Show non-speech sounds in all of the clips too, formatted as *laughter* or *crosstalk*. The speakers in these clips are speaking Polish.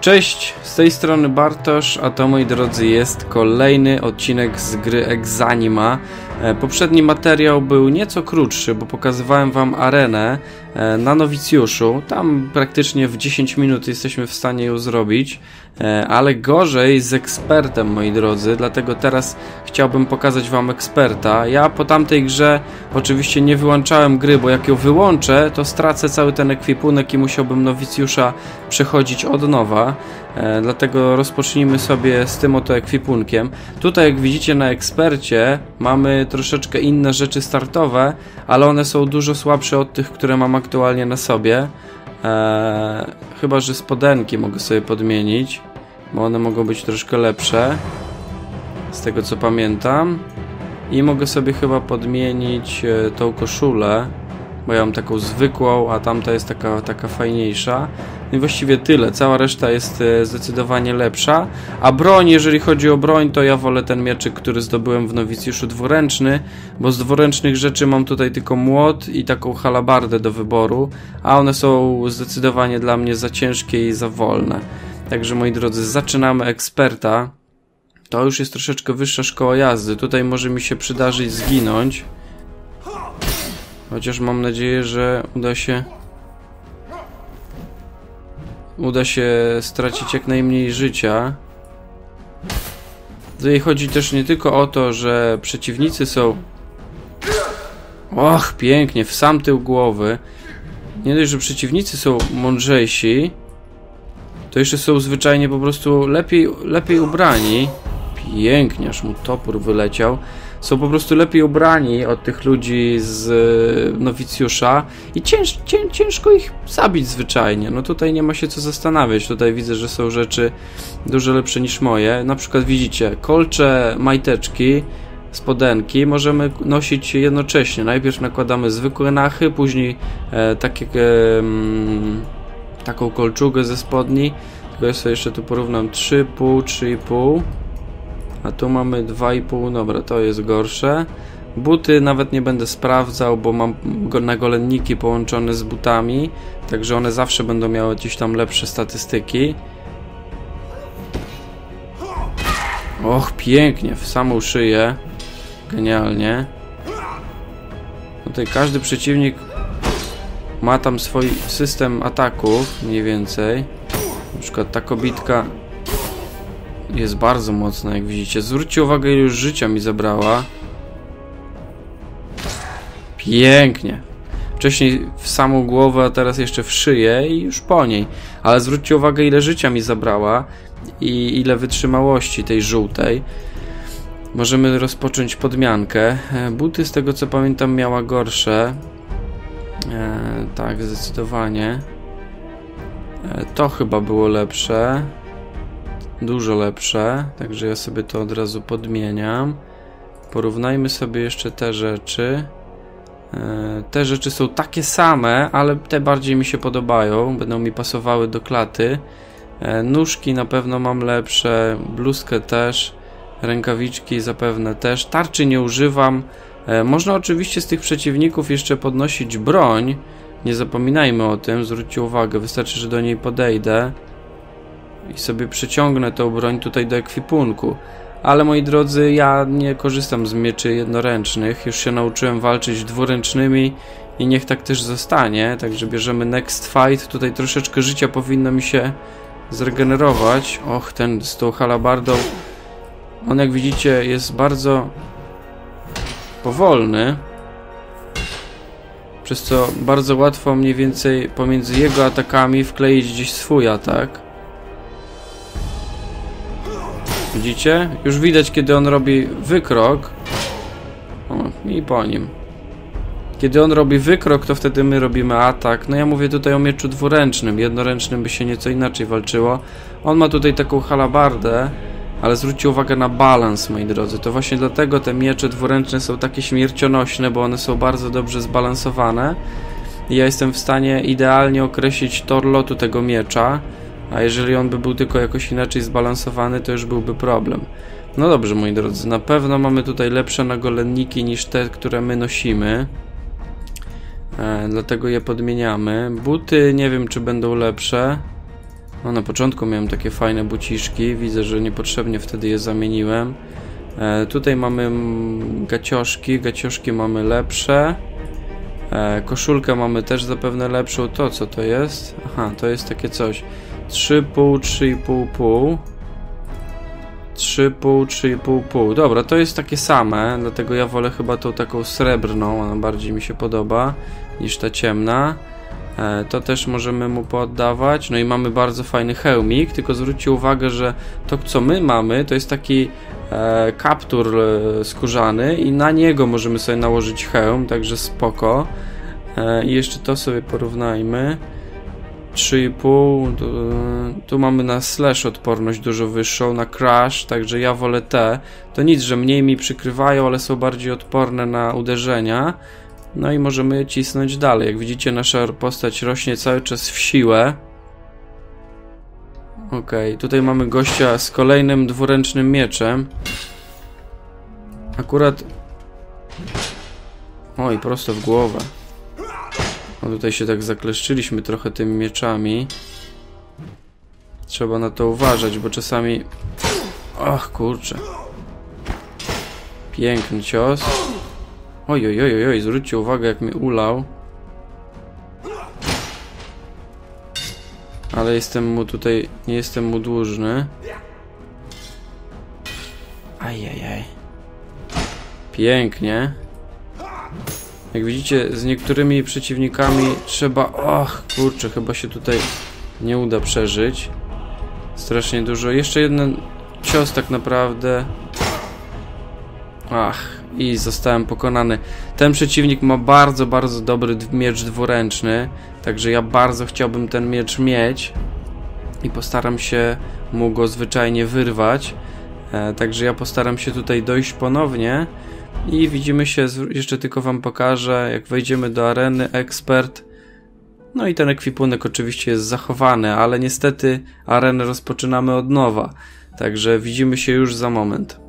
Cześć, z tej strony Bartosz, a to moi drodzy jest kolejny odcinek z gry Exanima. E, poprzedni materiał był nieco krótszy, bo pokazywałem wam arenę e, na nowicjuszu. Tam praktycznie w 10 minut jesteśmy w stanie ją zrobić, e, ale gorzej z ekspertem, moi drodzy, dlatego teraz chciałbym pokazać wam eksperta. Ja po tamtej grze oczywiście nie wyłączałem gry, bo jak ją wyłączę, to stracę cały ten ekwipunek i musiałbym nowicjusza przechodzić od nowa. Dlatego rozpocznijmy sobie z tym oto ekwipunkiem. Tutaj jak widzicie na ekspercie mamy troszeczkę inne rzeczy startowe, ale one są dużo słabsze od tych, które mam aktualnie na sobie. Eee, chyba, że spodenki mogę sobie podmienić, bo one mogą być troszkę lepsze. Z tego co pamiętam. I mogę sobie chyba podmienić e, tą koszulę, bo ja mam taką zwykłą, a tamta jest taka, taka fajniejsza. No i właściwie tyle. Cała reszta jest e, zdecydowanie lepsza. A broń, jeżeli chodzi o broń, to ja wolę ten mieczyk, który zdobyłem w nowicjuszu dwuręczny, bo z dwuręcznych rzeczy mam tutaj tylko młot i taką halabardę do wyboru, a one są zdecydowanie dla mnie za ciężkie i za wolne. Także moi drodzy, zaczynamy eksperta. To już jest troszeczkę wyższa szkoła jazdy. Tutaj może mi się przydarzyć zginąć. Chociaż mam nadzieję, że uda się uda się stracić jak najmniej życia. Tutaj chodzi też nie tylko o to, że przeciwnicy są... Och, pięknie, w sam tył głowy. Nie dość, że przeciwnicy są mądrzejsi, to jeszcze są zwyczajnie po prostu lepiej, lepiej ubrani. Pięknie, aż mu topór wyleciał są po prostu lepiej ubrani od tych ludzi z e, nowicjusza i cięż, cię, ciężko ich zabić zwyczajnie. No tutaj nie ma się co zastanawiać. Tutaj widzę, że są rzeczy dużo lepsze niż moje. Na przykład widzicie, kolcze, majteczki, spodenki możemy nosić jednocześnie. Najpierw nakładamy zwykłe nachy, później e, takie, e, mm, taką kolczugę ze spodni. Tylko ja sobie jeszcze tu porównam 3,5, 3,5 a tu mamy 2,5, dobra, to jest gorsze. Buty nawet nie będę sprawdzał, bo mam nagolenniki połączone z butami, także one zawsze będą miały gdzieś tam lepsze statystyki. Och, pięknie, w samą szyję. Genialnie. Tutaj każdy przeciwnik ma tam swój system ataków, mniej więcej. Na przykład ta kobitka jest bardzo mocna, jak widzicie. Zwróćcie uwagę, ile już życia mi zabrała. Pięknie. Wcześniej w samą głowę, a teraz jeszcze w szyję i już po niej. Ale zwróćcie uwagę, ile życia mi zabrała i ile wytrzymałości tej żółtej. Możemy rozpocząć podmiankę. E, buty, z tego co pamiętam, miała gorsze. E, tak, zdecydowanie. E, to chyba było lepsze dużo lepsze, także ja sobie to od razu podmieniam. Porównajmy sobie jeszcze te rzeczy. E, te rzeczy są takie same, ale te bardziej mi się podobają, będą mi pasowały do klaty. E, nóżki na pewno mam lepsze, bluzkę też, rękawiczki zapewne też. Tarczy nie używam. E, można oczywiście z tych przeciwników jeszcze podnosić broń. Nie zapominajmy o tym, zwróćcie uwagę, wystarczy, że do niej podejdę i sobie przeciągnę tą broń tutaj do ekwipunku. Ale moi drodzy, ja nie korzystam z mieczy jednoręcznych, już się nauczyłem walczyć dwuręcznymi i niech tak też zostanie, także bierzemy next fight, tutaj troszeczkę życia powinno mi się zregenerować. Och, ten z tą halabardą, on jak widzicie jest bardzo powolny, przez co bardzo łatwo mniej więcej pomiędzy jego atakami wkleić gdzieś swój atak. Widzicie? Już widać, kiedy on robi wykrok. O, i po nim. Kiedy on robi wykrok, to wtedy my robimy atak. No ja mówię tutaj o mieczu dwuręcznym. Jednoręcznym by się nieco inaczej walczyło. On ma tutaj taką halabardę, ale zwróćcie uwagę na balans, moi drodzy. To właśnie dlatego te miecze dwuręczne są takie śmiercionośne, bo one są bardzo dobrze zbalansowane. Ja jestem w stanie idealnie określić tor lotu tego miecza a jeżeli on by był tylko jakoś inaczej zbalansowany, to już byłby problem. No dobrze, moi drodzy, na pewno mamy tutaj lepsze nagolenniki niż te, które my nosimy. E, dlatego je podmieniamy. Buty nie wiem, czy będą lepsze. No, na początku miałem takie fajne buciszki. Widzę, że niepotrzebnie wtedy je zamieniłem. E, tutaj mamy gacioszki. Gacioszki mamy lepsze. E, koszulkę mamy też zapewne lepszą. To co to jest? Aha, to jest takie coś. 3,5, 3,5, pół. 3,5, 3,5, pół. Dobra, to jest takie same, dlatego ja wolę chyba tą taką srebrną, ona bardziej mi się podoba niż ta ciemna. E, to też możemy mu poddawać. No i mamy bardzo fajny hełmik, tylko zwróćcie uwagę, że to co my mamy, to jest taki e, kaptur e, skórzany i na niego możemy sobie nałożyć hełm, także spoko. E, I jeszcze to sobie porównajmy. 3,5 tu, tu mamy na slash odporność dużo wyższą, na crash, także ja wolę te. To nic, że mniej mi przykrywają, ale są bardziej odporne na uderzenia. No i możemy cisnąć dalej. Jak widzicie, nasza postać rośnie cały czas w siłę. Ok, tutaj mamy gościa z kolejnym dwuręcznym mieczem. Akurat... Oj, prosto w głowę. No tutaj się tak zakleszczyliśmy trochę tymi mieczami. Trzeba na to uważać, bo czasami... Ach, kurczę. Piękny cios. Oj, oj, oj, oj, zwróćcie uwagę jak mnie ulał. Ale jestem mu tutaj, nie jestem mu dłużny. Ajajaj. Pięknie. Jak widzicie, z niektórymi przeciwnikami trzeba... Och, kurczę, chyba się tutaj nie uda przeżyć. Strasznie dużo. Jeszcze jeden cios tak naprawdę. Ach, i zostałem pokonany. Ten przeciwnik ma bardzo, bardzo dobry miecz dwuręczny, także ja bardzo chciałbym ten miecz mieć i postaram się mu go zwyczajnie wyrwać. E, także ja postaram się tutaj dojść ponownie i widzimy się, jeszcze tylko wam pokażę, jak wejdziemy do areny, ekspert. No i ten ekwipunek oczywiście jest zachowany, ale niestety arenę rozpoczynamy od nowa. Także widzimy się już za moment.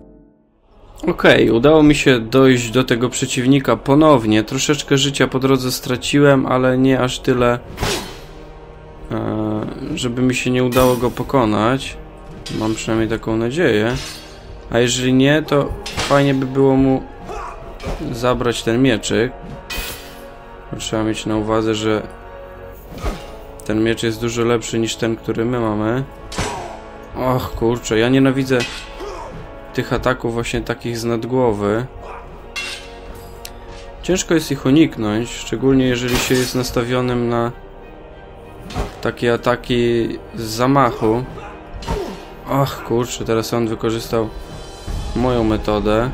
Okay, udało mi się dojść do tego przeciwnika ponownie. Troszeczkę życia po drodze straciłem, ale nie aż tyle, e, żeby mi się nie udało go pokonać. Mam przynajmniej taką nadzieję. A jeżeli nie, to fajnie by było mu zabrać ten mieczyk. Trzeba mieć na uwadze, że ten miecz jest dużo lepszy niż ten, który my mamy. Och, kurczę, ja nienawidzę tych ataków właśnie takich z nadgłowy. Ciężko jest ich uniknąć, szczególnie jeżeli się jest nastawionym na takie ataki z zamachu. Och, kurczę, teraz on wykorzystał moją metodę.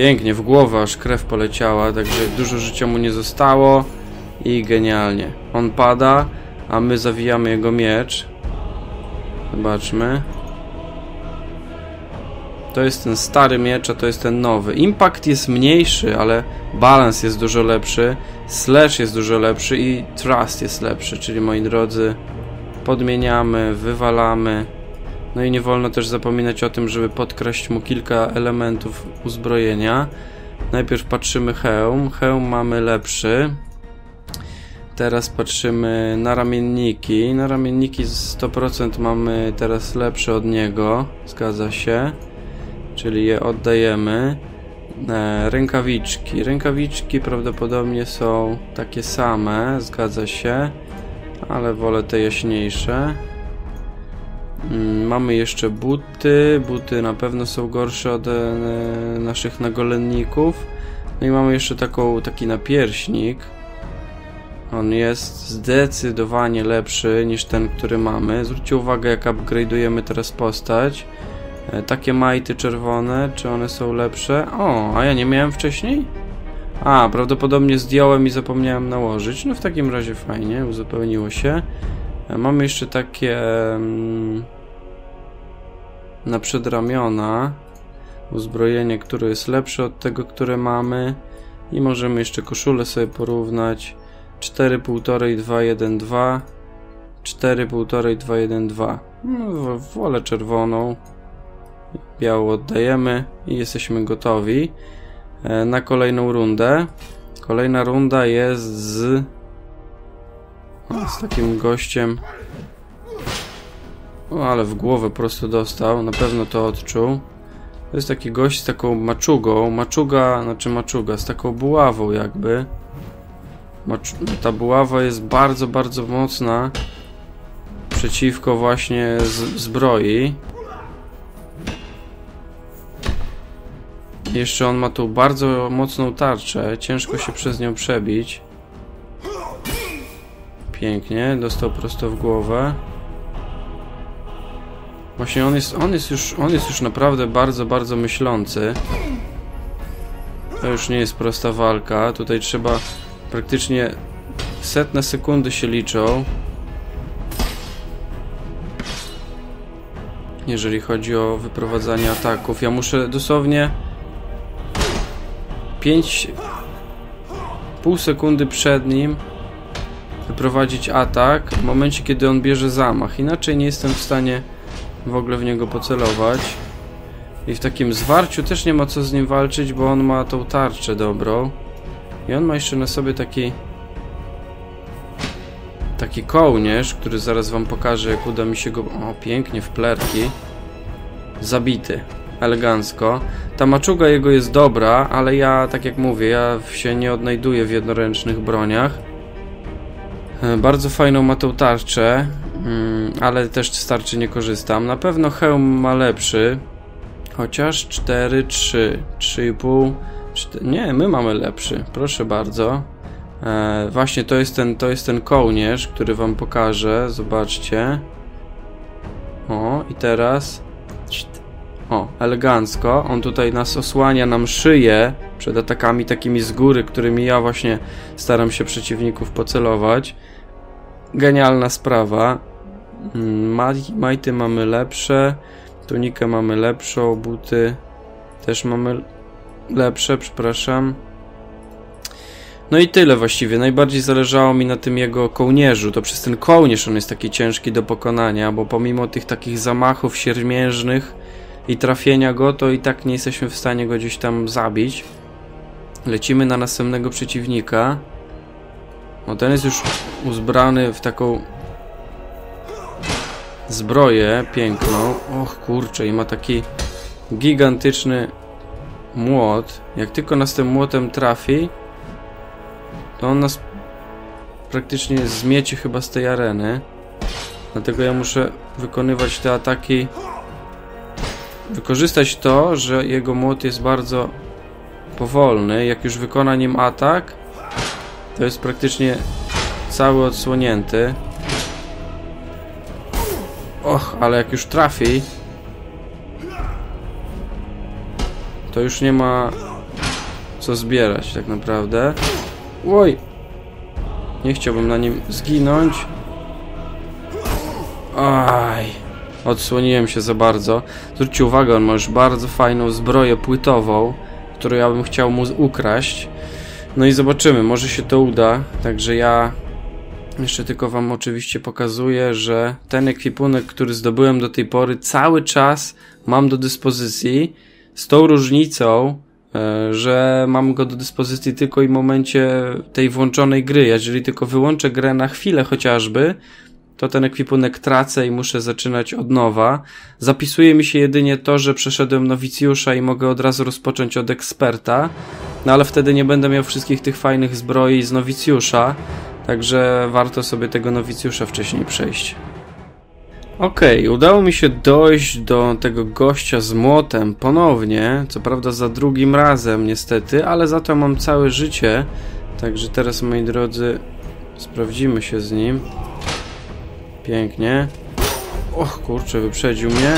Pięknie, w głowę aż krew poleciała, także dużo życia mu nie zostało i genialnie. On pada, a my zawijamy jego miecz. Zobaczmy. To jest ten stary miecz, a to jest ten nowy. Impact jest mniejszy, ale balans jest dużo lepszy, slash jest dużo lepszy i trust jest lepszy, czyli moi drodzy, podmieniamy, wywalamy. No i nie wolno też zapominać o tym, żeby podkraść mu kilka elementów uzbrojenia. Najpierw patrzymy hełm. Hełm mamy lepszy. Teraz patrzymy na ramienniki. Na ramienniki 100% mamy teraz lepsze od niego. Zgadza się. Czyli je oddajemy. E, rękawiczki. Rękawiczki prawdopodobnie są takie same. Zgadza się. Ale wolę te jaśniejsze. Mm, mamy jeszcze buty. Buty na pewno są gorsze od e, naszych nagolenników. No i mamy jeszcze taką, taki napierśnik. On jest zdecydowanie lepszy niż ten, który mamy. Zwróćcie uwagę, jak upgrade'ujemy teraz postać. E, takie majty czerwone, czy one są lepsze? O, a ja nie miałem wcześniej? A, prawdopodobnie zdjąłem i zapomniałem nałożyć. No w takim razie fajnie, uzupełniło się. E, mamy jeszcze takie na przedramiona uzbrojenie, które jest lepsze od tego, które mamy. I możemy jeszcze koszulę sobie porównać. 4, 1,5, 2, 1, 2 4, 1,5, 2, 1, 2 no, wolę czerwoną. Białą oddajemy i jesteśmy gotowi. E, na kolejną rundę. Kolejna runda jest z Z takim gościem. O, ale w głowę po prostu dostał. Na pewno to odczuł. To jest taki gość z taką maczugą. Maczuga, znaczy maczuga, z taką buławą jakby. Macz ta buława jest bardzo, bardzo mocna przeciwko właśnie zbroi. Jeszcze on ma tu bardzo mocną tarczę, ciężko się przez nią przebić. Pięknie, dostał prosto w głowę. Właśnie on jest, on jest już, on jest już naprawdę bardzo, bardzo myślący. To już nie jest prosta walka. Tutaj trzeba praktycznie setne sekundy się liczą. Jeżeli chodzi o wyprowadzanie ataków. Ja muszę dosłownie 5 pół sekundy przed nim wyprowadzić atak w momencie kiedy on bierze zamach. Inaczej nie jestem w stanie w ogóle w niego pocelować. I w takim zwarciu też nie ma co z nim walczyć, bo on ma tą tarczę dobrą. I on ma jeszcze na sobie taki taki kołnierz, który zaraz wam pokażę, jak uda mi się go... O, pięknie, w plerki. Zabity. Elegancko. Ta maczuga jego jest dobra, ale ja, tak jak mówię, ja się nie odnajduję w jednoręcznych broniach. E, bardzo fajną ma tą tarczę, mm, ale też z tarczy nie korzystam. Na pewno hełm ma lepszy, chociaż 4, 3, 3,5... Nie, my mamy lepszy, proszę bardzo. E, właśnie to jest, ten, to jest ten kołnierz, który wam pokażę, zobaczcie. O, i teraz... O, elegancko. On tutaj nas osłania nam szyję przed atakami takimi z góry, którymi ja właśnie staram się przeciwników pocelować. Genialna sprawa. Mm, majty mamy lepsze, tunikę mamy lepszą, buty też mamy lepsze, przepraszam. No i tyle właściwie. Najbardziej zależało mi na tym jego kołnierzu. To przez ten kołnierz on jest taki ciężki do pokonania, bo pomimo tych takich zamachów siermiężnych i trafienia go, to i tak nie jesteśmy w stanie go gdzieś tam zabić. Lecimy na następnego przeciwnika. No ten jest już uzbrany w taką zbroję piękną. Och kurczę, i ma taki gigantyczny młot. Jak tylko nas tym młotem trafi, to on nas praktycznie zmieci chyba z tej areny. Dlatego ja muszę wykonywać te ataki wykorzystać to, że jego młot jest bardzo powolny. Jak już wykona nim atak, to jest praktycznie cały odsłonięty. Och, ale jak już trafi, to już nie ma co zbierać tak naprawdę. Oj! Nie chciałbym na nim zginąć. Aj! Odsłoniłem się za bardzo. Zwróćcie uwagę, on ma już bardzo fajną zbroję płytową, którą ja bym chciał mu ukraść. No i zobaczymy, może się to uda. Także ja jeszcze tylko wam oczywiście pokazuję, że ten ekwipunek, który zdobyłem do tej pory, cały czas mam do dyspozycji. Z tą różnicą, e, że mam go do dyspozycji tylko i w momencie tej włączonej gry. Jeżeli tylko wyłączę grę na chwilę chociażby, to ten ekwipunek tracę i muszę zaczynać od nowa. Zapisuje mi się jedynie to, że przeszedłem nowicjusza i mogę od razu rozpocząć od eksperta, no ale wtedy nie będę miał wszystkich tych fajnych zbroi z nowicjusza, także warto sobie tego nowicjusza wcześniej przejść. Okej, okay, udało mi się dojść do tego gościa z młotem ponownie, co prawda za drugim razem niestety, ale za to mam całe życie, także teraz moi drodzy sprawdzimy się z nim. Pięknie. Och, kurczę, wyprzedził mnie.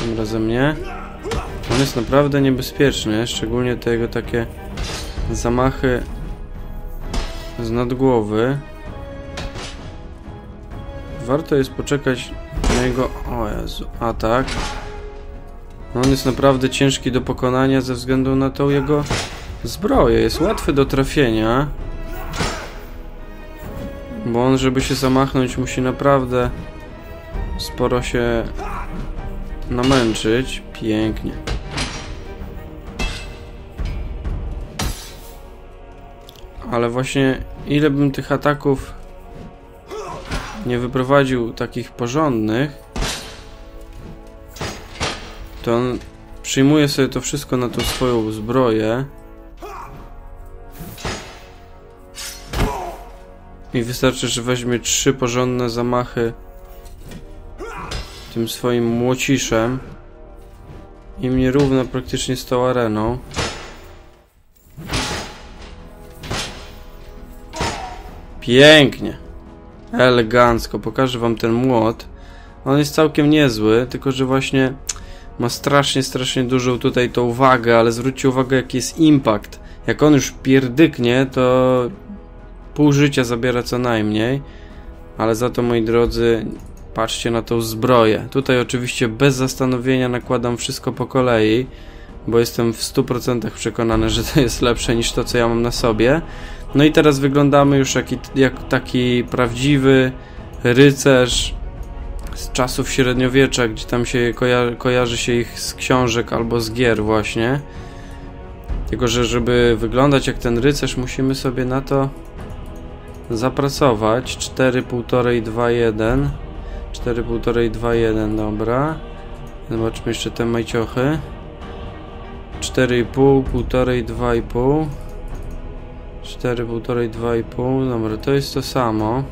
Tym razem nie. On jest naprawdę niebezpieczny, szczególnie te jego takie zamachy z nadgłowy. Warto jest poczekać na jego... O Jezu, atak. On jest naprawdę ciężki do pokonania ze względu na tą jego zbroję. Jest łatwy do trafienia. Bo on, żeby się zamachnąć, musi naprawdę sporo się namęczyć. Pięknie. Ale właśnie ile bym tych ataków nie wyprowadził takich porządnych, to on przyjmuje sobie to wszystko na tą swoją zbroję. I wystarczy, że weźmie trzy porządne zamachy tym swoim młociszem i mnie równo praktycznie z tą areną. Pięknie. Elegancko. Pokażę wam ten młot. On jest całkiem niezły, tylko że właśnie ma strasznie, strasznie dużą tutaj tą wagę, ale zwróćcie uwagę jaki jest impact. Jak on już pierdyknie, to pół życia zabiera co najmniej. Ale za to, moi drodzy, patrzcie na tą zbroję. Tutaj oczywiście bez zastanowienia nakładam wszystko po kolei, bo jestem w 100% przekonany, że to jest lepsze niż to, co ja mam na sobie. No i teraz wyglądamy już jak, jak taki prawdziwy rycerz z czasów średniowiecza, gdzie tam się koja kojarzy się ich z książek albo z gier właśnie. Tylko, że żeby wyglądać jak ten rycerz, musimy sobie na to zapracować. 4, 1,5, 2, 1. 4, 1,5, 2, 1, dobra. Zobaczmy jeszcze te majciochy. 4,5, 1,5, 2,5. 4, 1,5, 2,5. Dobra, to jest to samo.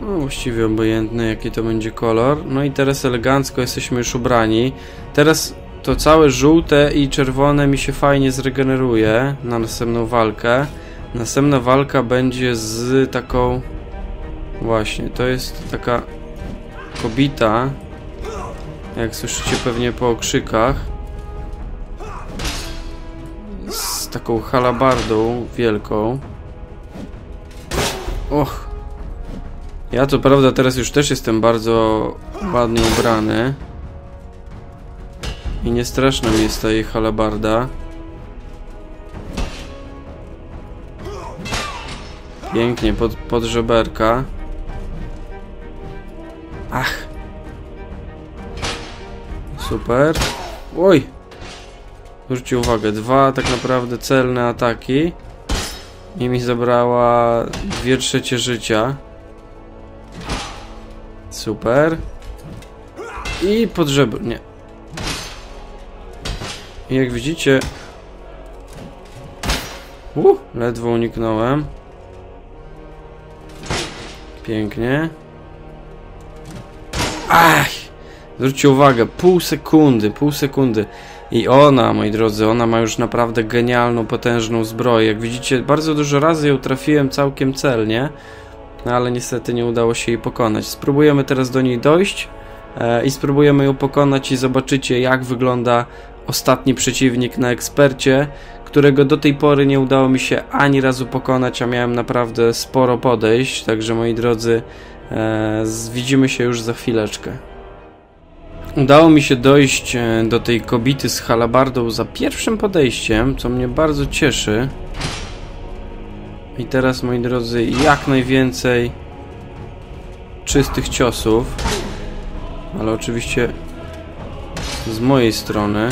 No, właściwie obojętny jaki to będzie kolor. No i teraz elegancko jesteśmy już ubrani. Teraz to całe żółte i czerwone mi się fajnie zregeneruje na następną walkę. Następna walka będzie z taką... Właśnie, to jest taka kobita. Jak słyszycie pewnie po okrzykach. Z taką halabardą wielką. Och, ja to prawda teraz już też jestem bardzo ładnie ubrany. I nie straszna mi jest ta jej halabarda. Pięknie, pod, pod żeberka. Ach. Super. Oj. Zwróćcie uwagę, dwa tak naprawdę celne ataki. I mi zabrała dwie trzecie życia. Super. I pod żebr... nie. I jak widzicie... Uh, ledwo uniknąłem. Pięknie. Ach! Zwróćcie uwagę, pół sekundy, pół sekundy. I ona, moi drodzy, ona ma już naprawdę genialną, potężną zbroję. Jak widzicie, bardzo dużo razy ją trafiłem całkiem celnie no ale niestety nie udało się jej pokonać. Spróbujemy teraz do niej dojść e, i spróbujemy ją pokonać i zobaczycie jak wygląda ostatni przeciwnik na ekspercie, którego do tej pory nie udało mi się ani razu pokonać, a miałem naprawdę sporo podejść, także moi drodzy, e, widzimy się już za chwileczkę. Udało mi się dojść e, do tej kobity z halabardą za pierwszym podejściem, co mnie bardzo cieszy. I teraz, moi drodzy, jak najwięcej czystych ciosów. Ale oczywiście z mojej strony.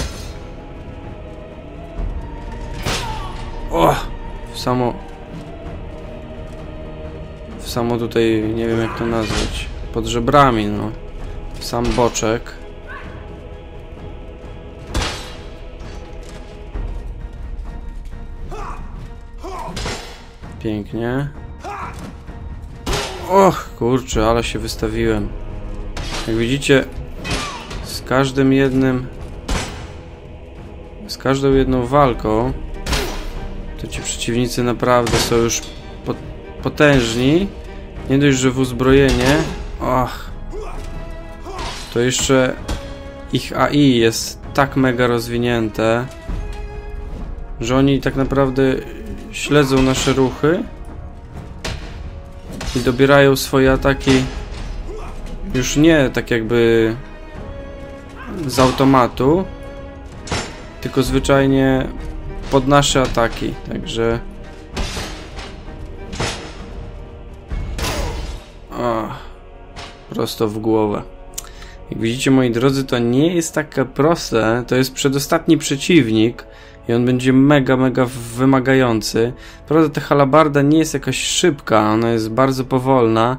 O! W samo... W samo tutaj, nie wiem jak to nazwać. Pod żebrami, no. W sam boczek. Pięknie. Och, kurczę, ale się wystawiłem. Jak widzicie, z każdym jednym... Z każdą jedną walką to ci przeciwnicy naprawdę są już potężni. Nie dość, że w uzbrojenie... To jeszcze ich AI jest tak mega rozwinięte, że oni tak naprawdę śledzą nasze ruchy i dobierają swoje ataki już nie tak jakby z automatu, tylko zwyczajnie pod nasze ataki, także prosto w głowę. Jak widzicie moi drodzy, to nie jest takie proste, to jest przedostatni przeciwnik i on będzie mega, mega wymagający. Prawda, ta halabarda nie jest jakaś szybka, ona jest bardzo powolna,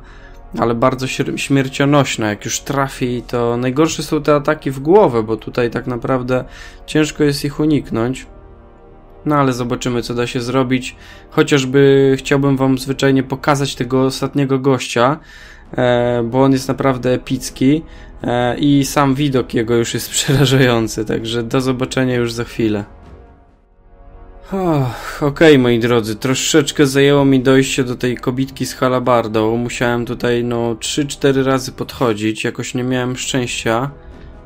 ale bardzo śmiercionośna. Jak już trafi, to najgorsze są te ataki w głowę, bo tutaj tak naprawdę ciężko jest ich uniknąć. No ale zobaczymy, co da się zrobić. Chociażby chciałbym Wam zwyczajnie pokazać tego ostatniego gościa, e, bo on jest naprawdę epicki e, i sam widok jego już jest *laughs* przerażający, także do zobaczenia już za chwilę. Okej, okay, moi drodzy, troszeczkę zajęło mi dojście do tej kobitki z halabardą. Musiałem tutaj, no, 3-4 razy podchodzić. Jakoś nie miałem szczęścia,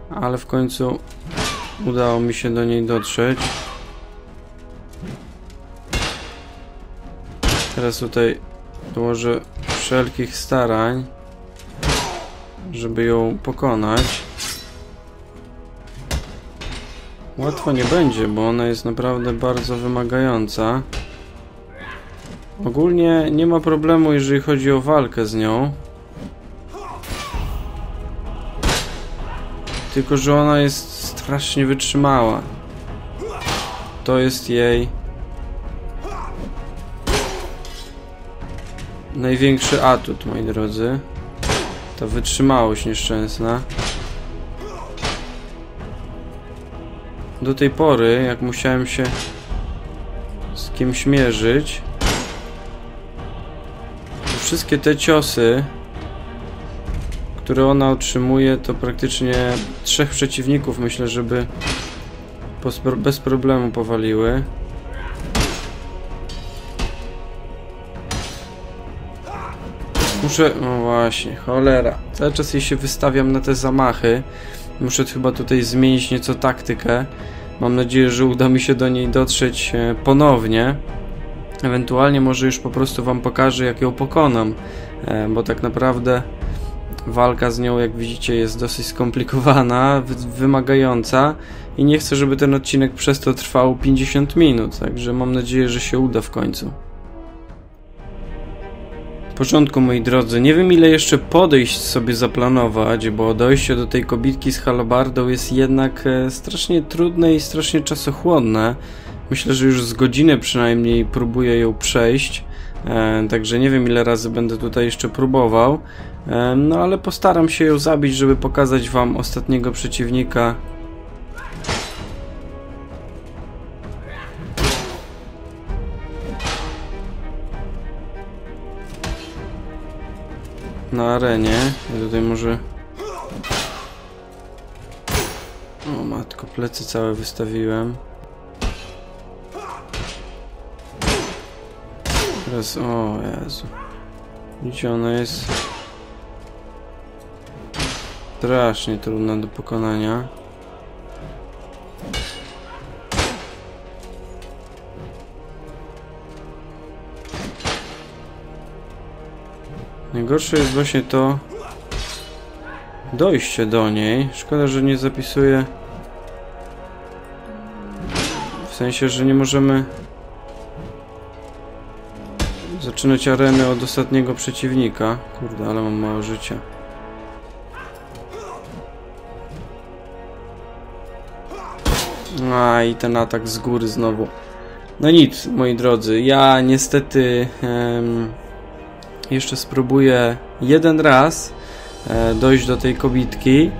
ale w końcu udało mi się do niej dotrzeć. Teraz tutaj dołożę wszelkich starań, żeby ją pokonać. Łatwo nie będzie, bo ona jest naprawdę bardzo wymagająca. Ogólnie nie ma problemu, jeżeli chodzi o walkę z nią. Tylko, że ona jest strasznie wytrzymała. To jest jej największy atut, moi drodzy. Ta wytrzymałość nieszczęsna. Do tej pory, jak musiałem się z kimś mierzyć, to wszystkie te ciosy, które ona otrzymuje, to praktycznie trzech przeciwników myślę, żeby bez problemu powaliły. Muszę... No właśnie, cholera. Cały czas jej się wystawiam na te zamachy. Muszę chyba tutaj zmienić nieco taktykę. Mam nadzieję, że uda mi się do niej dotrzeć e, ponownie. Ewentualnie może już po prostu wam pokażę, jak ją pokonam. E, bo tak naprawdę walka z nią, jak widzicie, jest dosyć skomplikowana, wymagająca i nie chcę, żeby ten odcinek przez to trwał 50 minut, także mam nadzieję, że się uda w końcu. Porządku, moi drodzy. Nie wiem, ile jeszcze podejść sobie zaplanować, bo dojście do tej kobitki z halabardą jest jednak e, strasznie trudne i strasznie czasochłonne. Myślę, że już z godzinę przynajmniej próbuję ją przejść. E, także nie wiem, ile razy będę tutaj jeszcze próbował. E, no ale postaram się ją zabić, żeby pokazać Wam ostatniego przeciwnika, na arenie. Ja tutaj może... O matko, plecy całe wystawiłem. Teraz, o Jezu. Widzicie, ona jest... Strasznie trudna do pokonania. Najgorsze jest właśnie to dojście do niej. Szkoda, że nie zapisuję w sensie, że nie możemy zaczynać areny od ostatniego przeciwnika. Kurde, ale mam mało życia. A i ten atak z góry znowu. No nic, moi drodzy, ja niestety... Em, jeszcze spróbuję jeden raz e, dojść do tej kobitki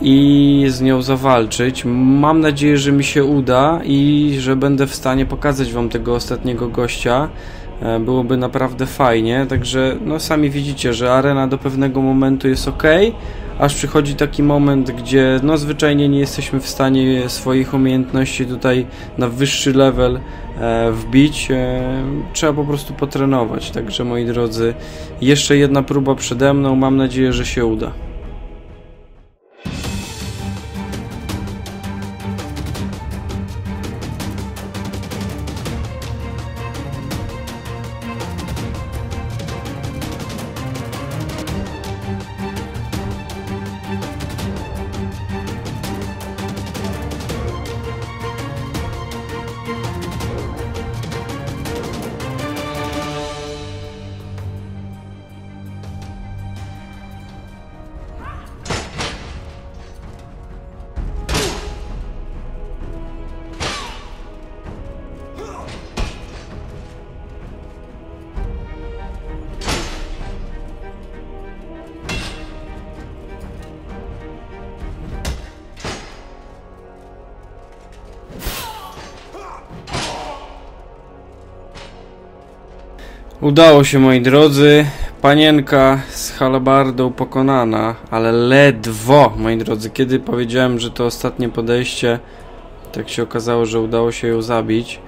i z nią zawalczyć. Mam nadzieję, że mi się uda i że będę w stanie pokazać Wam tego ostatniego gościa. E, byłoby naprawdę fajnie, także no sami widzicie, że arena do pewnego momentu jest ok, aż przychodzi taki moment, gdzie no zwyczajnie nie jesteśmy w stanie swoich umiejętności tutaj na wyższy level e, wbić. E, trzeba po prostu potrenować. Także moi drodzy, jeszcze jedna próba przede mną. Mam nadzieję, że się uda. Udało się, moi drodzy. Panienka z halabardą pokonana, ale ledwo, moi drodzy. Kiedy powiedziałem, że to ostatnie podejście, tak się okazało, że udało się ją zabić.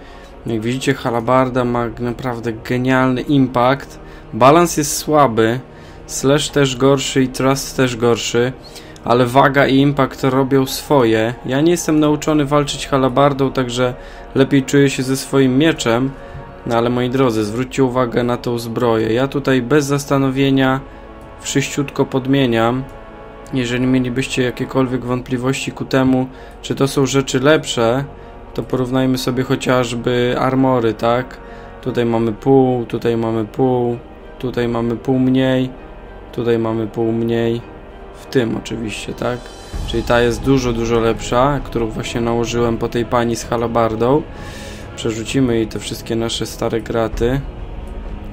Jak widzicie, halabarda ma naprawdę genialny impact. Balans jest słaby, slash też gorszy i trust też gorszy, ale waga i impact robią swoje. Ja nie jestem nauczony walczyć halabardą, także lepiej czuję się ze swoim mieczem. No ale moi drodzy, zwróćcie uwagę na tą zbroję. Ja tutaj bez zastanowienia wszyściutko podmieniam. Jeżeli mielibyście jakiekolwiek wątpliwości ku temu, czy to są rzeczy lepsze, to porównajmy sobie chociażby armory, tak? Tutaj mamy pół, tutaj mamy pół, tutaj mamy pół mniej, tutaj mamy pół mniej, w tym oczywiście, tak? Czyli ta jest dużo, dużo lepsza, którą właśnie nałożyłem po tej pani z halabardą. Przerzucimy jej te wszystkie nasze stare graty.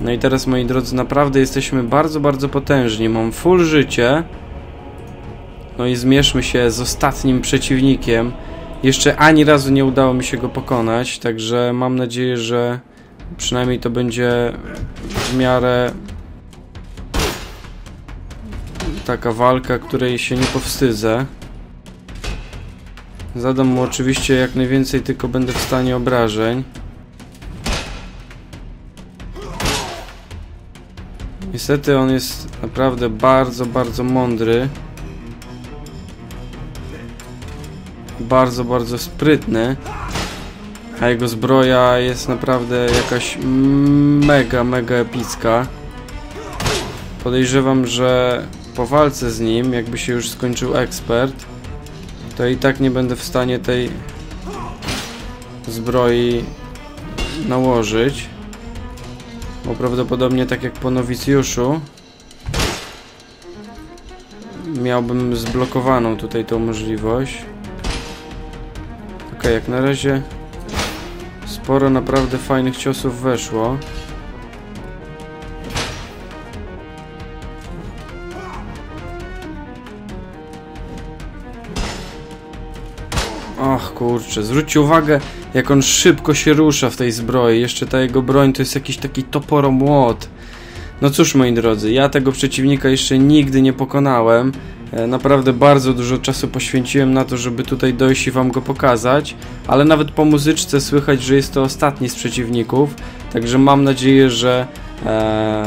No i teraz, moi drodzy, naprawdę jesteśmy bardzo, bardzo potężni. Mam full życie. No i zmierzmy się z ostatnim przeciwnikiem. Jeszcze ani razu nie udało mi się go pokonać, także mam nadzieję, że przynajmniej to będzie w miarę taka walka, której się nie powstydzę. Zadam mu oczywiście jak najwięcej, tylko będę w stanie obrażeń. Niestety on jest naprawdę bardzo, bardzo mądry. Bardzo, bardzo sprytny. A jego zbroja jest naprawdę jakaś mega, mega epicka. Podejrzewam, że po walce z nim, jakby się już skończył ekspert, to i tak nie będę w stanie tej zbroi nałożyć. Bo prawdopodobnie tak jak po nowicjuszu miałbym zblokowaną tutaj tą możliwość. Ok, jak na razie sporo naprawdę fajnych ciosów weszło. Kurczę, zwróćcie uwagę jak on szybko się rusza w tej zbroi. Jeszcze ta jego broń to jest jakiś taki toporomłot. No cóż moi drodzy, ja tego przeciwnika jeszcze nigdy nie pokonałem. E, naprawdę bardzo dużo czasu poświęciłem na to, żeby tutaj dojść i wam go pokazać, ale nawet po muzyczce słychać, że jest to ostatni z przeciwników, także mam nadzieję, że e,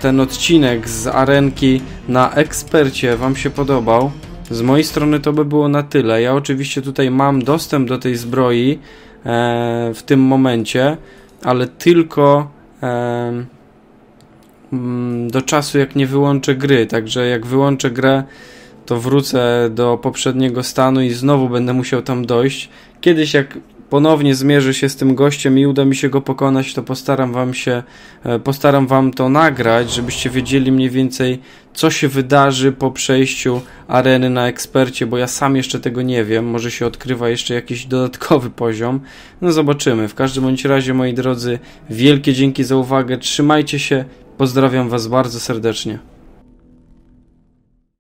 ten odcinek z arenki na ekspercie wam się podobał. Z mojej strony to by było na tyle. Ja oczywiście tutaj mam dostęp do tej zbroi e, w tym momencie, ale tylko e, mm, do czasu jak nie wyłączę gry. Także jak wyłączę grę, to wrócę do poprzedniego stanu i znowu będę musiał tam dojść. Kiedyś jak ponownie zmierzę się z tym gościem i uda mi się go pokonać, to postaram wam się, e, postaram wam to nagrać, żebyście wiedzieli mniej więcej, co się wydarzy po przejściu areny na ekspercie, bo ja sam jeszcze tego nie wiem, może się odkrywa jeszcze jakiś dodatkowy poziom. No zobaczymy. W każdym bądź razie, moi drodzy, wielkie dzięki za uwagę, trzymajcie się, pozdrawiam was bardzo serdecznie.